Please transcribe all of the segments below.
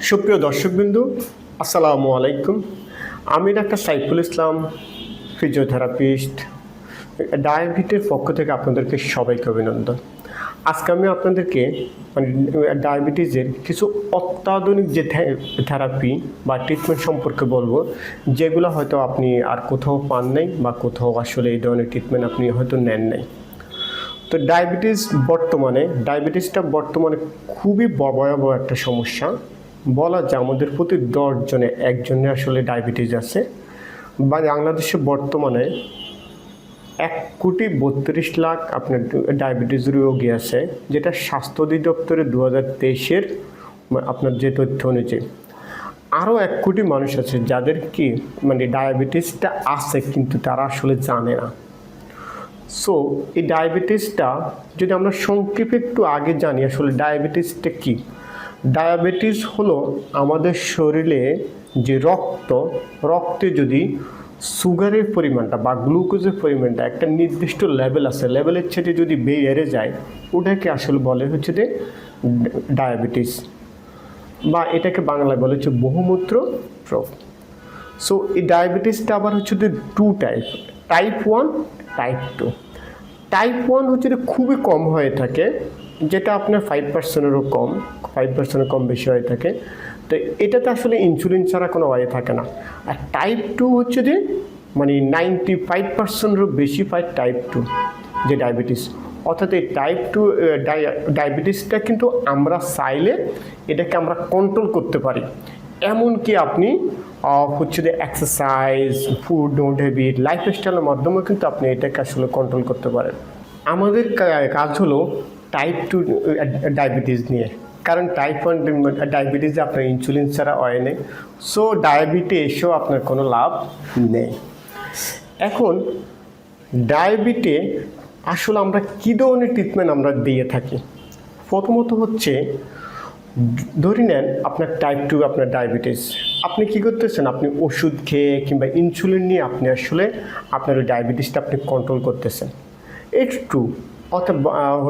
সুপ্রিয় দর্শকবিন্দু, আসসালামু আলাইকুম। আমি ডাক্তার সাইফুল ইসলাম, ফিজিওথেরাপিস্ট ডায়াবেটির পক্ষ থেকে আপনাদেরকে সবাইকে অভিনন্দন। আজকে আমি আপনাদেরকে মানে ডায়াবেটিসের কিছু অত্যাধুনিক যে থেরাপি বা ট্রিটমেন্ট সম্পর্কে বলব, যেগুলো হয়তো আপনি আর কোথাও পান নাই বা কোথাও আসলে এই ধরনের ট্রিটমেন্ট আপনি হয়তো নেন নাই। তো ডায়াবেটিস বর্তমানে, ডায়াবেটিসটা বর্তমানে খুবই ভয়াবহ একটা সমস্যা। বলা যায় আমাদের প্রতি দশজনে একজনে আসলে ডায়াবেটিস আছে। বা বাংলাদেশে বর্তমানে এক কোটি বত্রিশ লাখ আপনার ডায়াবেটিস রোগী আছে, যেটা স্বাস্থ্য অধিদপ্তরের দু হাজার তেইশের আপনার যে তথ্য অনুযায়ী। আরও এক কোটি মানুষ আছে যাদের কি মানে ডায়াবেটিসটা আছে, কিন্তু তারা আসলে জানে না। সো এই ডায়াবেটিসটা যদি আমরা সংক্ষেপে একটু আগে জানি আসলে ডায়াবেটিসটা কি ডায়াবেটিস হলো আমাদের শরীরে যে রক্ত, রক্তে যদি সুগারের পরিমাণটা বা গ্লুকোজের পরিমাণটা একটা নির্দিষ্ট লেভেল আছে, লেভেলের ছেড়ে যদি বেড়ে যায়, ওটাকে আসলে বলে হচ্ছে যে ডায়াবেটিস বা এটাকে বাংলায় বলে হচ্ছে বহুমূত্র রোগ। সো এই ডায়াবেটিসটা আবার হচ্ছে যে two type type one type two type one হচ্ছে যে খুবই কম হয়ে থাকে যেটা আপনার ফাইভ পার্সেন্টেরও কম ফাইভ পার্সেন্টের কম বেশি হয়ে থাকে। তো এটাতে আসলে ইনসুলিন ছাড়া কোনো ওয়ে থাকে না। আর টাইপ টু হচ্ছে যে মানে নাইনটি ফাইভ পার্সেন্টেরও বেশি পায় টাইপ টু যে ডায়াবেটিস অর্থাৎ এই টাইপ টু ডায়াবেটিসটা কিন্তু আমরা চাইলে এটাকে আমরা কন্ট্রোল করতে পারি। এমনকি আপনি হচ্ছে যে এক্সারসাইজ ফুড ডোন্ট হ্যাবিট লাইফস্টাইলের মাধ্যমে কিন্তু আপনি এটাকে আসলে কন্ট্রোল করতে পারেন। আমাদের কাজ হলো টাইপ টু ডায়াবেটিস নিয়ে। কারণ টাইপ ওয়ান ডায়াবেটিসে আপনার ইনসুলিন ছাড়া হয় নেই। সো ডায়াবেটিস এসেও আপনার কোনো লাভ নেই। এখন ডায়াবেটে আসলে আমরা কী ধরনের ট্রিটমেন্ট আমরা দিয়ে থাকি? প্রথমত হচ্ছে, ধরে নেন আপনার টাইপ টু আপনার ডায়াবেটিস আপনি কি করতেছেন? আপনি ওষুধ খেয়ে কিংবা ইনসুলিন নিয়ে আপনি আসলে আপনার ওই ডায়াবেটিসটা আপনি কন্ট্রোল করতেছেন। ইটস ট্রু অর্থাৎ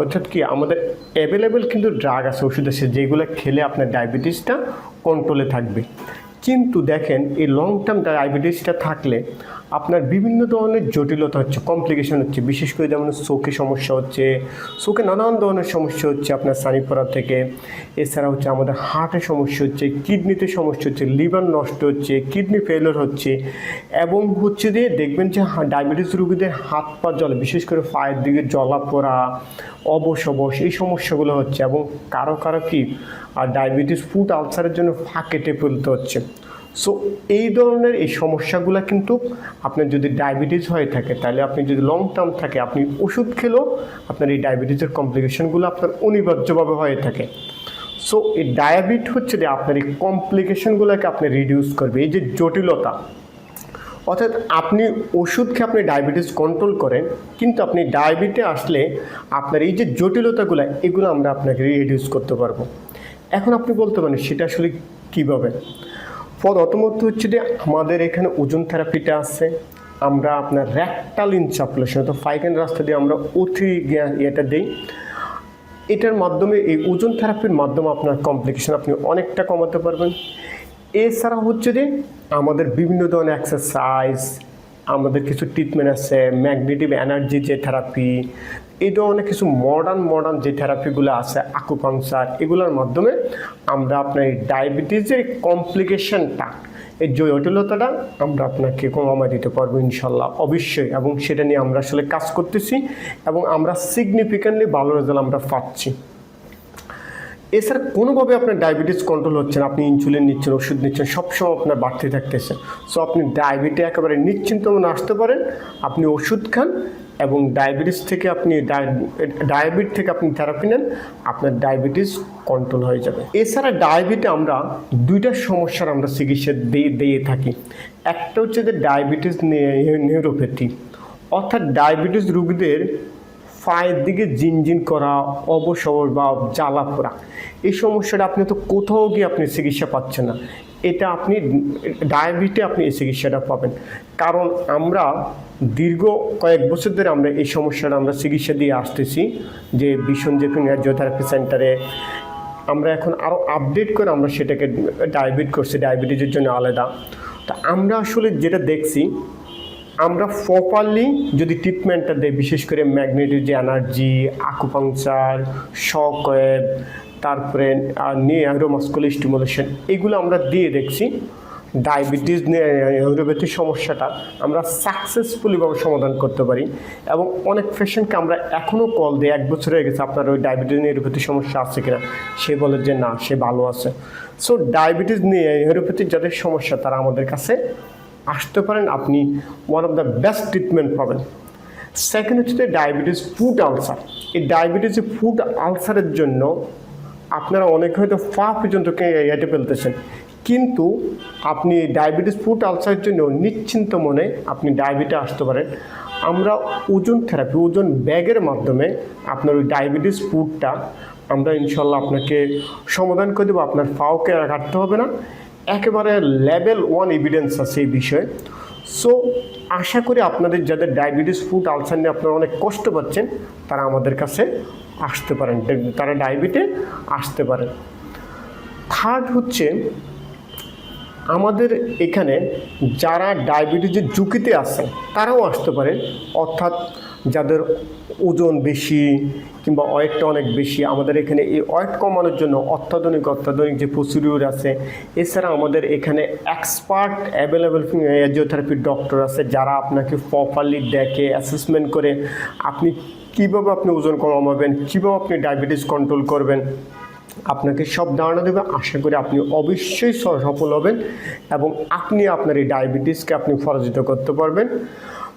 অর্থাৎ কি, আমাদের অ্যাভেলেবেল কিন্তু ড্রাগ আছে, ওষুধ আছে, যেগুলো খেলে আপনার ডায়াবেটিসটা কন্ট্রোলে থাকবে। কিন্তু দেখেন, এই লং টার্ম ডায়াবেটিসটা থাকলে আপনার বিভিন্ন ধরনের জটিলতা হচ্ছে কমপ্লিকেশন হচ্ছে, বিশেষ করে যেমন চোখে সমস্যা হচ্ছে, চোখে নানান ধরনের সমস্যা হচ্ছে আপনার সানি পড়া থেকে, এছাড়া হচ্ছে আমাদের হার্টে সমস্যা হচ্ছে, কিডনিতে সমস্যা হচ্ছে, লিভার নষ্ট হচ্ছে, কিডনি ফেলিওর হচ্ছে, এবং হচ্ছে যে দেখবেন যে ডায়াবেটিস রোগীদের হাত পা জল বিশেষ করে পায়ের দিকে জলা পড়া, অবশ অবশ, এই সমস্যাগুলো হচ্ছে, এবং কারও কারও কি, আর ডায়াবেটিস ফুড আলসারের জন্য ফাঁকেটে ফেলতে হচ্ছে। সো এই ধরনের এই সমস্যাগুলো কিন্তু আপনার যদি ডায়াবেটিস হয়ে থাকে, তাহলে আপনি যদি লং টার্ম থাকে, আপনি ওষুধ খেলেও আপনার এই ডায়াবেটিসের কমপ্লিকেশনগুলো আপনার অনিবার্যভাবে হয়ে থাকে। সো এই ডায়াবেট হচ্ছে যে আপনার এই কমপ্লিকেশনগুলোকে আপনি রিডিউস করবে, এই যে জটিলতা। অর্থাৎ আপনি ওষুধ খেয়ে আপনি ডায়াবেটিস কন্ট্রোল করেন, কিন্তু আপনি ডায়াবেটে আসলে আপনার এই যে জটিলতাগুলো, এগুলো আমরা আপনাকে রিডিউস করতে পারব। এখন আপনি বলতে পারেন, সেটা আসলে কীভাবে? প্রথমত হচ্ছে যে আমাদের এখানে ওজন থেরাপিটা আছে। আমরা আপনার র্যাকটাল ইনসাপলেশন অর্থাৎ ফাইকেন রাস্তা দিয়ে আমরা অতি ইয়েটা দিই। এটার মাধ্যমে এই ওজন থেরাপির মাধ্যমে আপনার কমপ্লিকেশন আপনি অনেকটা কমাতে পারবেন। এছাড়া হচ্ছে যে আমাদের বিভিন্ন ধরনের এক্সারসাইজ আমাদের কিছু ট্রিটমেন্ট আছে ম্যাগনেটিভ এনার্জি যে থেরাপি এই ধরনের কিছু মডার্ন মডার্ন যে থেরাপিগুলো আছে আকুপাংচার এগুলোর মাধ্যমে আমরা আপনার এই ডায়াবেটিসের কমপ্লিকেশনটা এই জটিলতাটা আমরা আপনাকে কমাই দিতে পারব ইনশাল্লাহ, অবশ্যই। এবং সেটা নিয়ে আমরা আসলে কাজ করতেছি এবং আমরা সিগনিফিক্যান্টলি ভালো রেজাল্ট আমরা পাচ্ছি। এছাড়া কোনোভাবে আপনার ডায়াবেটিস কন্ট্রোল হচ্ছে না, আপনি ইনসুলিন নিচ্ছেন, ওষুধ নিচ্ছেন, সবসময় আপনার বাড়তে থাকতেছে। সো আপনি ডায়াবেটি একেবারে নিশ্চিন্ত মনে আসতে পারেন, আপনি ওষুধ খান এবং ডায়াবেটিস থেকে আপনি ডায়াবেট থেকে আপনি থেরাপি নেন, আপনার ডায়াবেটিস কন্ট্রোল হয়ে যাবে। এছাড়া ডায়াবেটে আমরা দুইটা সমস্যার আমরা চিকিৎসা দিয়ে দিয়ে থাকি। একটা হচ্ছে যে ডায়াবেটিস নিউরোপ্যাথি অর্থাৎ ডায়াবেটিস রোগীদের পায়ের দিকে জিনজিন করা অবসর বা জ্বালা পোড়া। এই সমস্যাটা আপনি তো কোথাও গিয়ে আপনি চিকিৎসা পাচ্ছেন না। এটা আপনি ডায়াবেটে আপনি এই চিকিৎসাটা পাবেন। কারণ আমরা দীর্ঘ কয়েক বছর ধরে আমরা এই সমস্যাটা আমরা চিকিৎসা দিয়ে আসতেছি, যে ভীষণ যে ফিজিওথেরাপি সেন্টারে। আমরা এখন আরও আপডেট করে আমরা সেটাকে ডায়াবেট করছি, ডায়াবেটিসের জন্য আলাদা। তা আমরা আসলে যেটা দেখছি আমরা প্রপারলি যদি ট্রিটমেন্টটা দেয় বিশেষ করে ম্যাগনেটিক যে এনার্জি আকুপাংচার শক ওয়েব তারপরে নিউরোমাস্কুলার স্টিমুলেশন এগুলো আমরা দিয়ে দেখছি। ডায়াবেটিস নিউরোপ্যাথির সমস্যাটা আমরা সাকসেসফুলিভাবে সমাধান করতে পারি। এবং অনেক পেশেন্টকে আমরা এখনও কল দিই, এক বছর হয়ে গেছে, আপনার ওই ডায়াবেটিস নিউরোপ্যাথির সমস্যা আছে কিনা? সে বলে যে না, সে ভালো আছে। সো ডায়াবেটিস নিয়ে নিউরোপ্যাথির যাদের সমস্যা, তারা আমাদের কাছে আসতে পারেন, আপনি one of the best treatment পাবেন। সেকেন্ড হচ্ছে ডায়াবেটিস ফুড আলসার এই ডায়াবেটিস ফুড আলসারের জন্য আপনারা অনেক হয়তো পা পর্যন্ত হেঁটে ফেলতেছেন। কিন্তু আপনি ডায়াবেটিস ফুড আলসারের জন্য নিশ্চিন্ত মনে আপনি ডায়াবেটিস আসতে পারেন। আমরা ওজন থেরাপি ওজন ব্যাগের মাধ্যমে আপনার ওই ডায়াবেটিস ফুডটা আমরা ইনশাল্লাহ আপনাকে সমাধান করে দেবো। আপনার পাওকে কাটতে হবে না। একেবারে লেভেল ওয়ান এভিডেন্স আছে এই বিষয়ে। সো আশা করি আপনাদের যাদের ডায়াবেটিস ফুড আলসার নিয়ে আপনারা অনেক কষ্ট পাচ্ছেন, তারা আমাদের কাছে আসতে পারেন। তারা ডায়াবেটে আসতে পারেন। থার্ড হচ্ছে, আমাদের এখানে যারা ডায়াবেটিসের ঝুঁকিতে আছে, তারাও আসতে পারে অর্থাৎ যাদের ওজন বেশি কিংবা ওয়েটটা অনেক বেশি, আমাদের এখানে এই ওয়েট কমানোর জন্য অত্যাধুনিক অত্যাধুনিক যে প্রসিডিউর আছে, এছাড়া আমাদের এখানে এক্সপার্ট অ্যাভেলেবেল ফিজিওথেরাপির ডক্টর আছে যারা আপনাকে প্রপারলি দেখে অ্যাসেসমেন্ট করে আপনি কীভাবে আপনি ওজন কমাবেন, কীভাবে আপনি ডায়াবেটিস কন্ট্রোল করবেন, আপনাকে সব ধারণা দেবে। আশা করি আপনি অবশ্যই সফল হবেন এবং আপনি আপনার এই ডায়াবেটিসকে আপনি পরাজিত করতে পারবেন।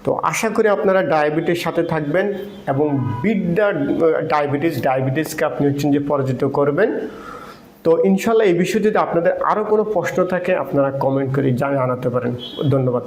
তো আশা করি আপনারা ডায়াবেটিস সাথে থাকবেন এবং বিদ্যা ডায়াবেটিস ডায়াবেটিসকে আপনি হচ্ছেন যে পরাজিত করবেন। তো ইনশাল্লাহ এই বিষয়ে যদি আপনাদের আরও কোনো প্রশ্ন থাকে, আপনারা কমেন্ট করে জানাতে পারেন। ধন্যবাদ।